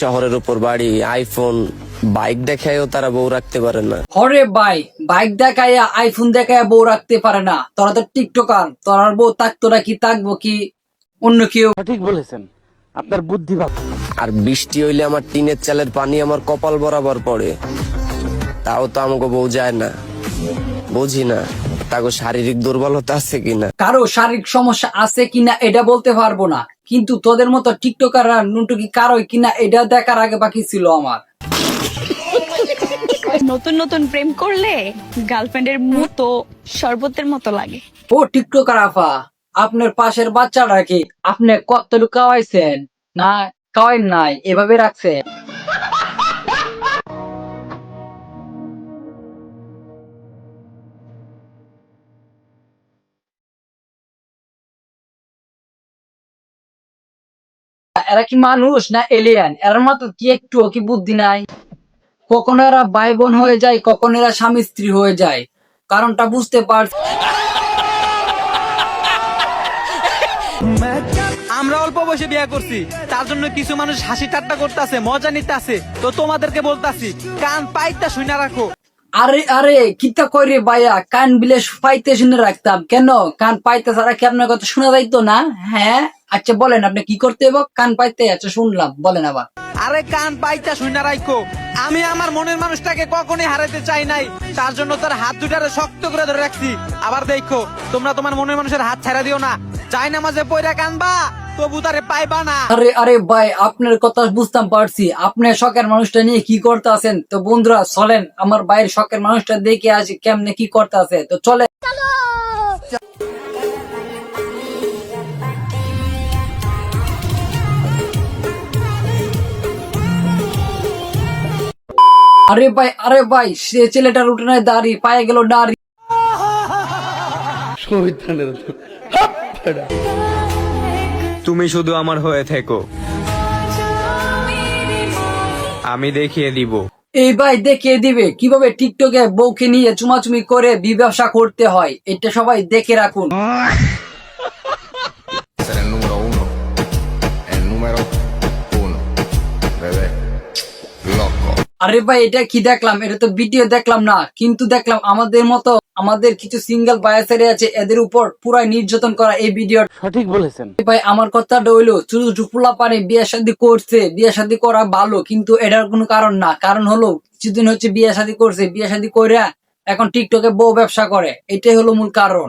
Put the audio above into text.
শহরের উপর বাড়ি আইফোন বাইক দেখায়ও তারা বউ রাখতে পারে না। হরে ভাই বাইক দেখাইয়া আইফোন দেখায় বউ রাখতে পারে না। তোরা তো টিকটকার তোরার বউ থাকতো না কি থাকব কি? অন্য কেউ ঠিক বলেছেন। আপনার বুদ্ধি ভালো। আর বৃষ্টি হইলে আমার টিনের চালের পানি আমার কপাল বরাবর পড়ে। তাও তো আমাকে বউ যায় না। বুঝি না। তাকে শারীরিক দুর্বলতা আছে কিনা? কারও শারীরিক সমস্যা আছে কিনা এটা বলতে পারব না। কিন্তু তোদের মতো টিকটকাররা নুটুকি কারও কিনা এটা দেখার আগে বাকি ছিল আমার। নতুন নতুন প্রেম করলে গার্লফ্রেন্ডের মতো শরবতের মতো লাগে। ও টিকটকার আফা আপনার পাশের বাচ্চাটা কি আপনি কতটুকু খাওয়াইছেন? না খাওয়াই নাই এভাবে রাখছেন। এরা কি মানুষ না এলিয়ান এর মতো কি একটু কি বুদ্ধি নাই? কখনো এরা ভাই বোন হয়ে যায় কখনো এরা স্বামী স্ত্রী হয়ে যায়। কারণটা বুঝতে পারছি আমরা অল্প বয়সে বিয়ে করছি। তার জন্য কিছু মানুষ হাসি ঠাট্টা করতেছে মজা নিতেছে। তো তোমাদেরকে বলতাছি কান পাইতা শুনে রাখো। আরে আরে কিতা কই রে ভাইয়া? কান বিলে পাইতে শুনে রাখতাম। কেন? কান পাইতে ছাড়া কি আপনার কথা শোনা যাইতো না? হ্যাঁ? আচ্ছা বলেন আপনি কি করতে হবে কান পাইতে আচ্ছা শুনলাম বলেন আবার। আরে কান পাইতা শুনে রাখো আমি আমার মনের মানুষটাকে কখনোই হারাতে চাই নাই। তার জন্য তার হাত দুটারে শক্ত করে ধরে রাখছি। আবার দেখো তোমরা তোমার মনের মানুষের হাত ছেড়ে দিও না। চাই না মাঝে পয়রা কানবা তবু তারে পাইবা না। আরে আরে ভাই আপনার কথা বুঝতাম পারছি। আপনি শখের মানুষটা নিয়ে কি করতে আছেন? তো বন্ধুরা চলেন আমার ভাইয়ের শখের মানুষটা দেখে আসি কেমনে কি করতে আছে। তো চলে! আরে ভাই আরে ভাই সে ছেলেটার উঠোনে দাঁড়ি পায়ে গেল দাঁড়ি তুমি শুধু আমার হয়ে থেকো। আমি দেখিয়ে দিব। এই ভাই দেখিয়ে দিবে কীভাবে টিকটকে বউকে নিয়ে চুমাচুমি করে ব্যবসা করতে হয় এটা সবাই দেখে রাখুন। আরে ভাই এটা কি দেখলাম? এটা তো ভিডিও দেখলাম না। কিন্তু দেখলাম আমাদের মতো আমাদের কিছু সিঙ্গেল বায়াসারি আছে এদের উপর পুরাই নির্যাতন করা এই ভিডিও সঠিক বলেছেন। ভাই আমার কথাটা হইল শুধু চুপুলা পানি বিয়ে শাদী করছে বিয়ে শাদী করা ভালো কিন্তু এটার কোনো কারণ না। কারণ হলো কিছুদিন হচ্ছে বিয়ে শাদী করছে বিয়ে শাদী করে এখন টিকটকে বউ ব্যবসা করে। এটাই হলো মূল কারণ।